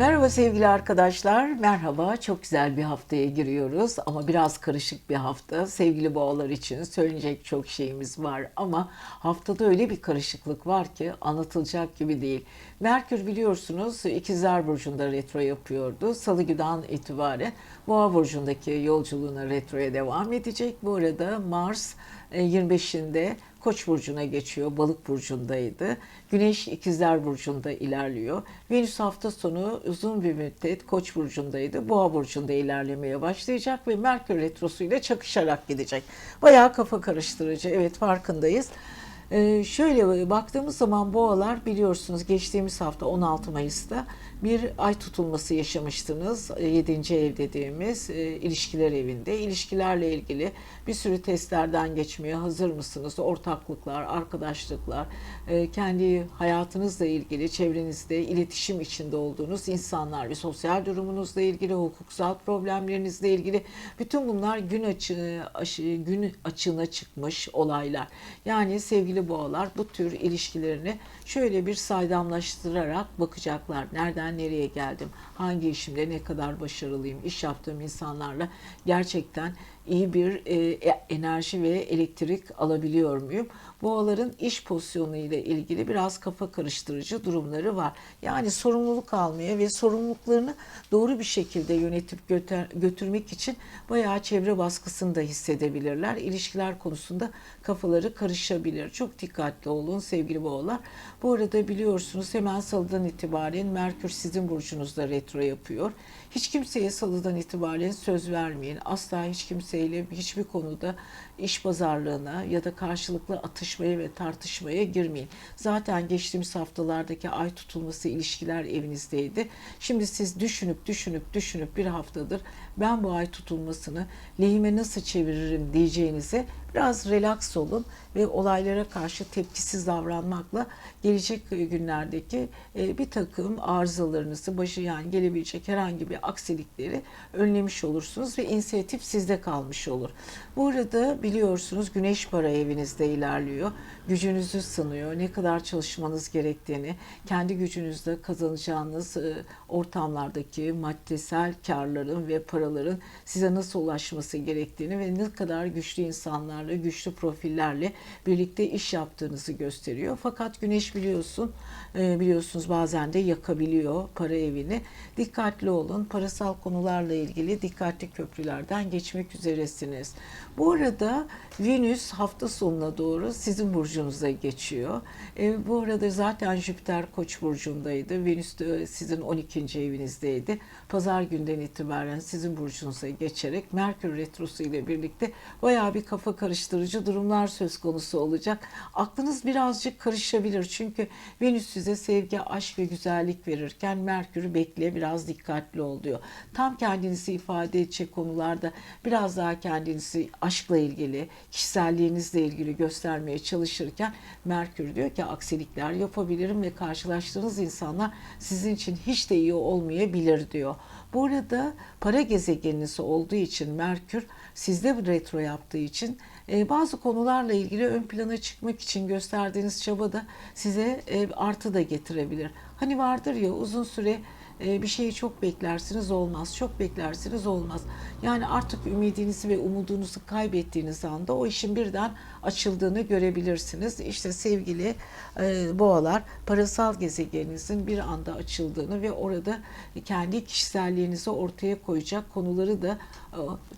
Merhaba sevgili arkadaşlar. Merhaba. Çok güzel bir haftaya giriyoruz ama biraz karışık bir hafta. Sevgili boğalar için söyleyecek çok şeyimiz var ama haftada öyle bir karışıklık var ki anlatılacak gibi değil. Merkür biliyorsunuz İkizler Burcu'nda retro yapıyordu. Salı günden itibaren Boğa Burcu'ndaki yolculuğuna retroya devam edecek. Bu arada Mars e, 25'inde Koç burcuna geçiyor. Balık burcundaydı. Güneş İkizler burcunda ilerliyor. Venüs hafta sonu uzun bir müddet Koç burcundaydı. Boğa burcunda ilerlemeye başlayacak ve Merkür retrosuyla çakışarak gidecek. Bayağı kafa karıştırıcı. Evet farkındayız. Ee, şöyle baktığımız zaman boğalar biliyorsunuz geçtiğimiz hafta 16 Mayıs'ta bir ay tutulması yaşamıştınız. 7. ev dediğimiz e, ilişkiler evinde. İlişkilerle ilgili bir sürü testlerden geçmeye hazır mısınız? Ortaklıklar, arkadaşlıklar, e, kendi hayatınızla ilgili, çevrenizde iletişim içinde olduğunuz insanlar, bir sosyal durumunuzla ilgili, hukuksal problemlerinizle ilgili bütün bunlar gün açı, aşı- gün açığına çıkmış olaylar. Yani sevgili boğalar bu tür ilişkilerini şöyle bir saydamlaştırarak bakacaklar. Nereden nereye geldim? Hangi işimde ne kadar başarılıyım? İş yaptığım insanlarla gerçekten iyi bir e, enerji ve elektrik alabiliyor muyum? Boğaların iş pozisyonu ile ilgili biraz kafa karıştırıcı durumları var. Yani sorumluluk almaya ve sorumluluklarını doğru bir şekilde yönetip götür- götürmek için bayağı çevre baskısını da hissedebilirler. İlişkiler konusunda kafaları karışabilir. Çok dikkatli olun sevgili boğalar. Bu arada biliyorsunuz hemen salıdan itibaren Merkür sizin burcunuzda retro yapıyor. Hiç kimseye salıdan itibaren söz vermeyin. Asla hiç kimseyle hiçbir konuda iş pazarlığına ya da karşılıklı atışmaya ve tartışmaya girmeyin. Zaten geçtiğimiz haftalardaki ay tutulması ilişkiler evinizdeydi. Şimdi siz düşünüp düşünüp düşünüp bir haftadır ben bu ay tutulmasını lehime nasıl çeviririm diyeceğinize biraz relax olun ve olaylara karşı tepkisiz davranmakla gelecek günlerdeki e, bir takım arızalarınızı, başı yani gelebilecek herhangi bir aksilikleri önlemiş olursunuz ve inisiyatif sizde kalmış olur. Bu arada biliyorsunuz güneş para evinizde ilerliyor. Gücünüzü sınıyor. Ne kadar çalışmanız gerektiğini, kendi gücünüzle kazanacağınız e, ortamlardaki maddesel karların ve paraların size nasıl ulaşması gerektiğini ve ne kadar güçlü insanlarla, güçlü profillerle birlikte iş yaptığınızı gösteriyor. Fakat güneş biliyorsun, e, biliyorsunuz bazen de yakabiliyor para evini. Dikkatli olun. Parasal konularla ilgili dikkatli köprülerden geçmek üzeresiniz. Bu arada Venüs hafta sonuna doğru sizin burcunuza geçiyor. E, bu arada zaten Jüpiter Koç burcundaydı. Venüs de sizin 12. evinizdeydi. Pazar günden itibaren sizin burcunuza geçerek Merkür retrosu ile birlikte bayağı bir kafa karıştırıcı durumlar söz konusu olacak. Aklınız birazcık karışabilir çünkü Venüs size sevgi, aşk ve güzellik verirken Merkür bekle biraz dikkatli ol diyor. Tam kendinizi ifade edecek konularda biraz daha kendinizi aşkla ilgili, kişiselliğinizle ilgili göstermeye çalışırken Merkür diyor ki aksilikler yapabilirim ve karşılaştığınız insanlar sizin için hiç de iyi olmayabilir diyor. Bu arada para gezegeniniz olduğu için Merkür sizde retro yaptığı için bazı konularla ilgili ön plana çıkmak için gösterdiğiniz çaba da size e, artı da getirebilir. Hani vardır ya uzun süre e, bir şeyi çok beklersiniz olmaz, çok beklersiniz olmaz. Yani artık ümidinizi ve umudunuzu kaybettiğiniz anda o işin birden açıldığını görebilirsiniz. İşte sevgili e, boğalar parasal gezegeninizin bir anda açıldığını ve orada kendi kişiselliğinizi ortaya koyacak konuları da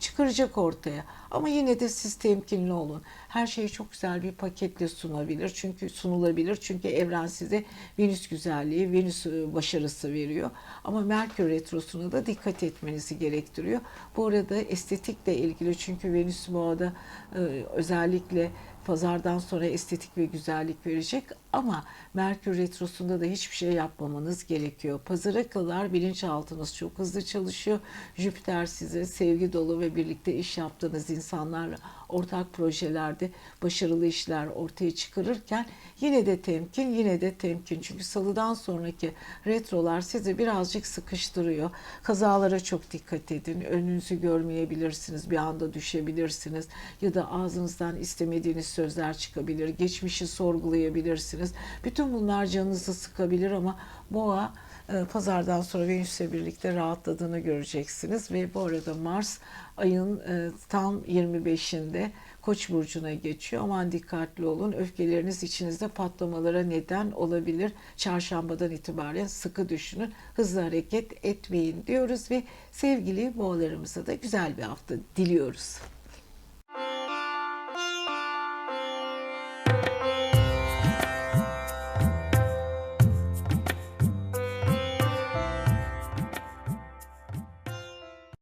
çıkaracak ortaya. Ama yine de siz temkinli olun. Her şeyi çok güzel bir paketle sunabilir. Çünkü sunulabilir. Çünkü evren size Venüs güzelliği, Venüs e, başarısı veriyor. Ama Merkür retrosuna da dikkat etmenizi gerektiriyor. Bu arada estetikle ilgili çünkü Venüs boğada e, özellikle pazardan sonra estetik ve güzellik verecek ama Merkür Retrosu'nda da hiçbir şey yapmamanız gerekiyor. Pazara kadar bilinçaltınız çok hızlı çalışıyor. Jüpiter size sevgi dolu ve birlikte iş yaptığınız insanlarla ortak projelerde başarılı işler ortaya çıkarırken yine de temkin, yine de temkin. Çünkü salıdan sonraki retrolar sizi birazcık sıkıştırıyor. Kazalara çok dikkat edin. Önünüzü görmeyebilirsiniz. Bir anda düşebilirsiniz. Ya da ağzınızdan istemediğiniz sözler çıkabilir. Geçmişi sorgulayabilirsiniz. Bütün bunlar canınızı sıkabilir ama boğa e, pazardan sonra Venüs'le birlikte rahatladığını göreceksiniz ve bu arada Mars ayın e, tam 25'inde Koç burcuna geçiyor. Aman dikkatli olun. Öfkeleriniz içinizde patlamalara neden olabilir. Çarşambadan itibaren sıkı düşünün. Hızlı hareket etmeyin diyoruz ve sevgili boğalarımıza da güzel bir hafta diliyoruz.